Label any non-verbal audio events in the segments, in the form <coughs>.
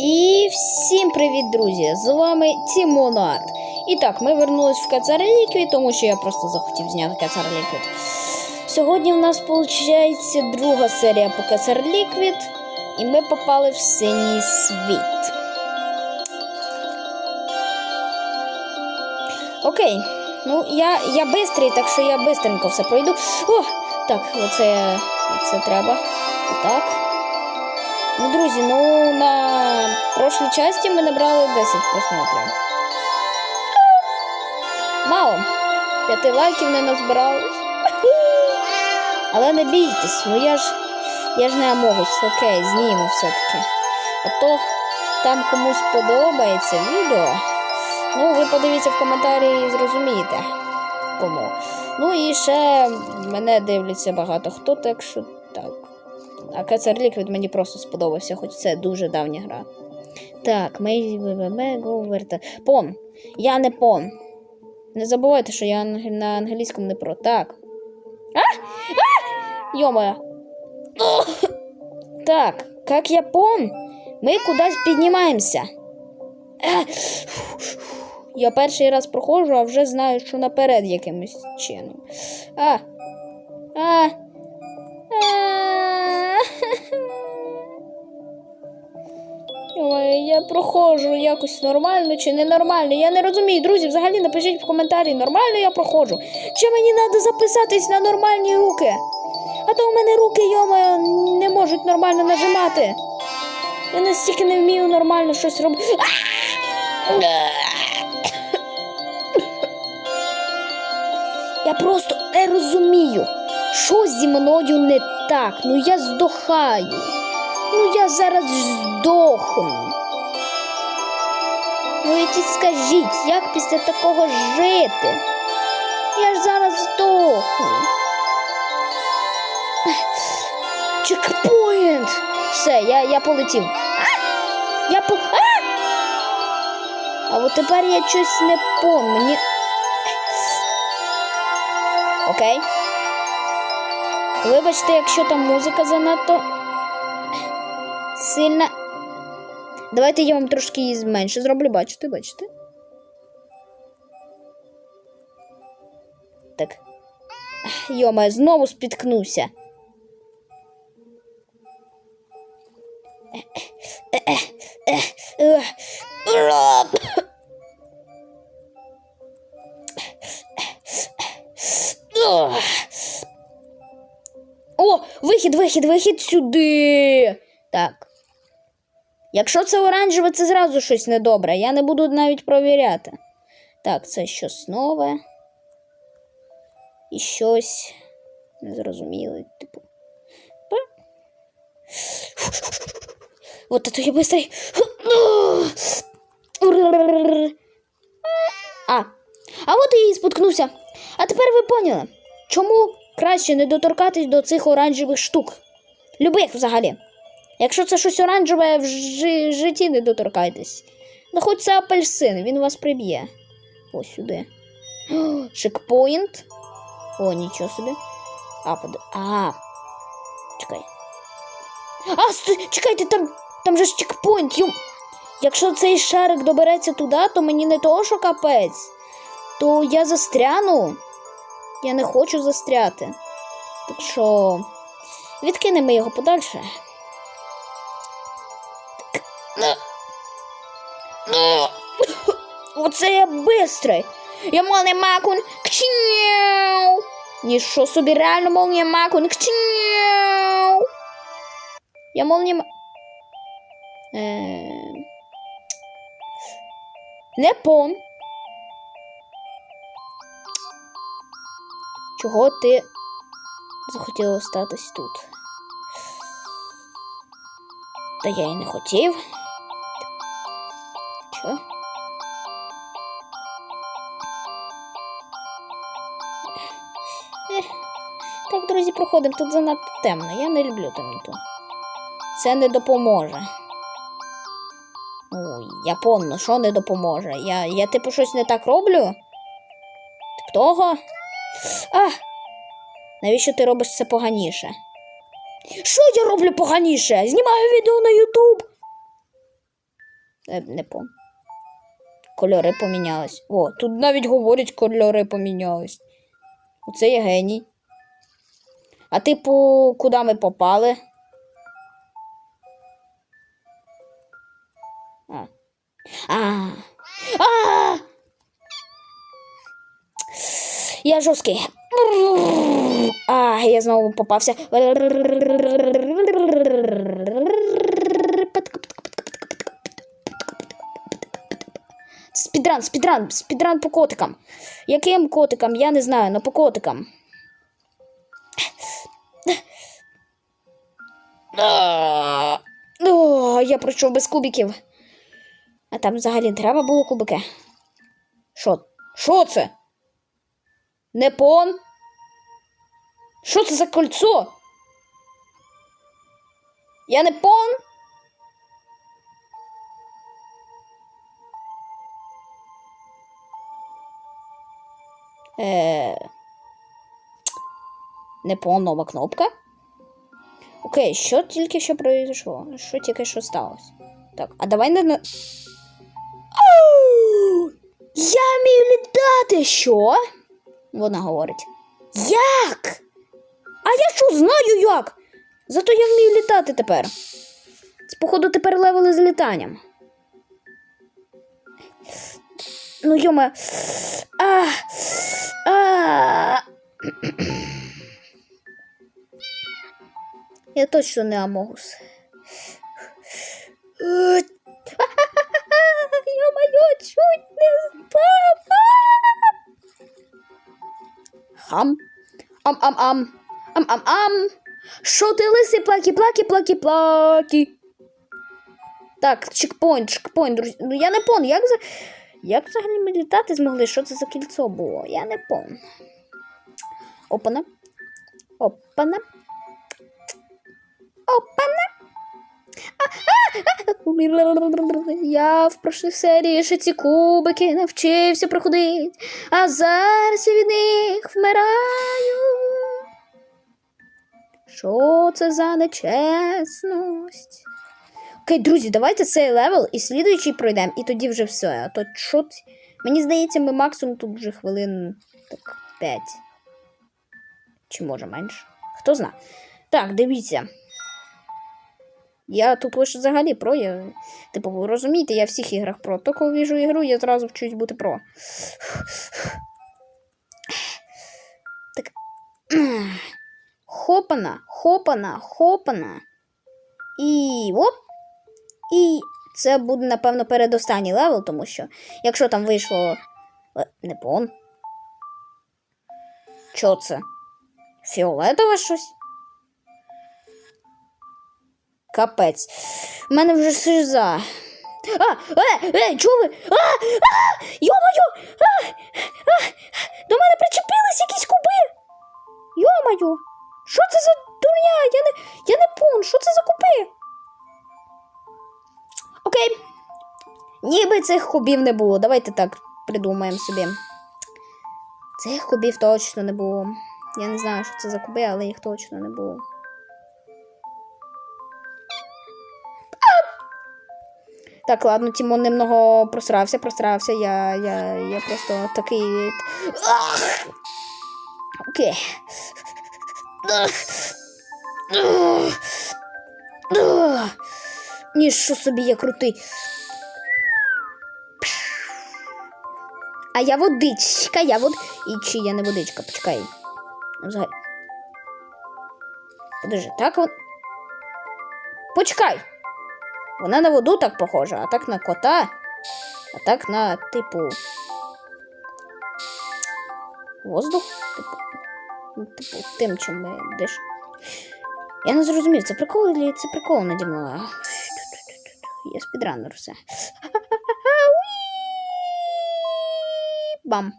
І всім привіт, друзі! З вами Тімонард. І так, ми вернулись в Кацар Ліквід, тому що я просто захотів зняти Кацар Ліквід. Сьогодні в нас виходить друга серія по Кацар Ліквід, і ми попали в синій світ. Окей. Ну, я, я бистрий, так що я бистренько все пройду. О! Так, оце, оце треба. Так. Ну, друзі, ну на прошлій часті ми набрали 10 просмотрів. Мало. П'яти лайків не назбиралось. <laughs> Але не бійтесь, ну я ж я ж не амогус, окей, зніму все-таки. А то там комусь подобається відео. Ну, ви подивіться в коментарі і зрозумієте кому. Ну і ще мене дивляться багато хто, так що. А Кацар Ліквід мені просто сподобався, хоч це дуже давня гра. Так, ми верта. Пон. Я не пон. Не забувайте, що я на англійському не про. Так. А? А! Йома. <coughs> Так, як я пон, ми кудись піднімаємося. Я перший раз проходжу, а вже знаю, що наперед якимось чином. А. А. Ой, я проходжу якось нормально чи ненормально. Я не розумію, друзі. Взагалі напишіть в коментарі, нормально я проходжу. Чи мені треба записатись на нормальні руки? А то у мене руки, йома, не можуть нормально нажимати. Я настільки не вмію нормально щось робити. Я просто не розумію, що зі мною не так. Ну я здохаю. Ну я зараз здохну. Ну і скажіть, як після такого жити? Я ж зараз здохну. Чекпоінт! Все, я, я полетів. А! Я по. А! а от тепер я щось не пон. Мені. Окей. Вибачте, якщо там музика занадто сильна. Давайте я вам трошки її зменшу зроблю, бачите, бачите? Так. Йома, знову спіткнувся. О, вихід, вихід, вихід сюди. Так. Якщо це оранжеве, це зразу щось недобре. Я не буду навіть провіряти. Так, це щось нове. І щось незрозуміле, типу. П- Вот это я быстрый. А. А от і споткнувся. А тепер ви поняли, чому краще не доторкатись до цих оранжевих штук? Любих взагалі. Якщо це щось оранжеве, в жи- житті не доторкайтесь. Ну, хоч це апельсин, він вас приб'є. Ось сюди. Чекпоінт. О, нічого собі. А, под... А. Чекай. А, стой, чекайте, там, там же ж чекпоінт. Юм... Якщо цей шарик добереться туди, то мені не того, що капець, то я застряну. Я не хочу застряти. Так що відкинемо його подальше. Оце я бистрий. Я молния макун. Кчняу. Ніщо собі реально молния макун. Кчняу. Я молния... ма- Е... Не пон. Чого ти захотіла остатись тут? Та я й не хотів. Ех. Так, друзі, проходимо. Тут занадто темно. Я не люблю темноту. Це не допоможе. Ой, я помню, що не допоможе. Я, я типу щось не так роблю? Тип того? А! Навіщо ти робиш це поганіше? Що я роблю поганіше? Знімаю відео на Ютуб. Е, не пон. Кольори помінялись. О, тут навіть говорять, кольори помінялись. Оце є геній. А типу, куди ми попали? А. А. А. Я жорсткий. А, я знову попався. Спідран, спідран, спідран по котикам. Яким котикам? Я не знаю, але по котикам. О, я пройшов без кубиків. А там взагалі треба було кубики. Що? Що це? Непон? Що це за кольцо? Я не пон? Е... Не кнопка. Окей, що тільки що произошло? Що тільки що сталося? Так, а давай не. Я вмію літати, що? Вона говорить. Як? А я що знаю як? Зато я вмію літати тепер. Це, походу, тепер левели з літанням. Ну, йома. Я точно не Амогус. <laughs> Йо-моє, чуть не впав. Хам. Ам-ам-ам. Ам-ам-ам. Що ти лисий плакі, плакі, плакі, плакі. Так, чекпоінт, чекпоінт, друзі. Ну я не пон, як за. Як взагалі ми літати змогли? Що це за кільцо було? Я не пон. Опана. Опана. Опана. Я в прошлій серії ще ці кубики навчився проходити, а зараз я від них вмираю. Що це за нечесність? Окей, друзі, давайте цей левел і слідуючий пройдемо, і тоді вже все. А то що Мені здається, ми максимум тут вже хвилин так 5. Чи може менше? Хто зна. Так, дивіться. Я тут лише взагалі про. Я, типу, ви розумієте, я в всіх іграх про. То коли віжу ігру, я зразу вчусь бути про. Так. Хопана, хопана, хопана. І оп. І це буде, напевно, передостанній левел, тому що якщо там вийшло. Е, Не пон. Що це? Фіолетове щось? Капець. У мене вже шиза. А, е, е, ви? А, а, йо-моє! А, а, до мене причепились якісь куби. Йо-моє! Що це за дурня? Я не, я не пун, що це за куби? Окей. Ніби цих кубів не було. Давайте так придумаємо собі. Цих кубів точно не було. Я не знаю, що це за куби, але їх точно не було. Так, ладно, Тімон немного просрався, просрався. Я, я, я просто такий. Окей. Ах! Ах! Собі я крутий. А я водичка, я вод. І чи я не водичка, почекай. Взагалі. Подожди, так от. Почекай. Вона на воду так похожа, а так на кота, а так на, типу. Воздух? Типу, ну, типу тим, чим ми диш. Я не зрозумів, це прикол чи це прикол наді мною? Я спідранер все. <laughs> Бам.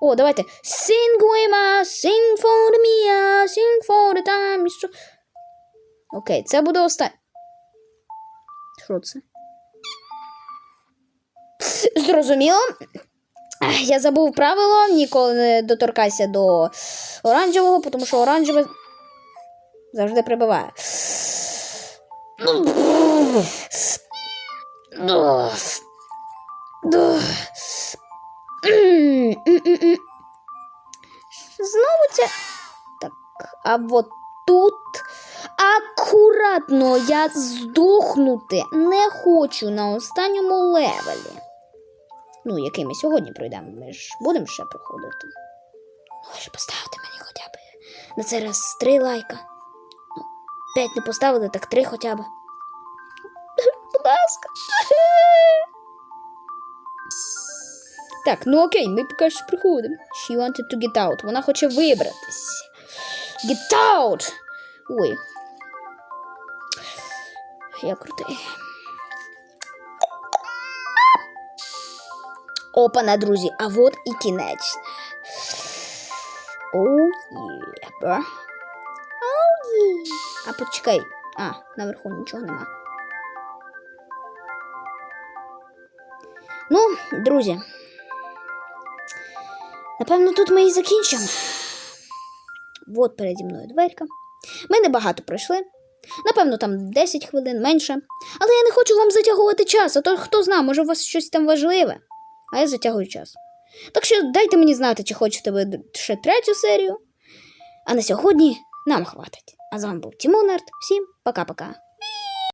О, давайте. Sing with me, sing for the Mia, sing for the time. Окей, це буде останнє. Що це? Зрозуміло. Я забув правило, ніколи не доторкайся до оранжевого, тому що оранжеве завжди прибиває. Знову це. Так, а от тут акуратно я здохнути не хочу на останньому левелі. Ну, який ми сьогодні пройдемо. Ми ж будемо ще проходити. Ну, ви ж поставте мені хоча б на цей раз три лайка. П'ять не поставили, так три хоча б. Будь ласка. Так, ну окей, ми поки що приходимо. She wanted to get out. Вона хоче вибратись. Get out! Ой. Я крутий. Опана, друзі, а от і кінець. Оу є, бро. А почекай. А, наверху нічого нема. Ну, друзі. Напевно, тут ми і закінчимо. От переді мною дверка. Ми небагато пройшли. Напевно, там 10 хвилин менше. Але я не хочу вам затягувати час, а то хто зна, може, у вас щось там важливе. А я затягую час. Так що дайте мені знати, чи хочете ви ще третю серію. А на сьогодні нам хватить. А з вами був Тімонард. Всім пока-пока.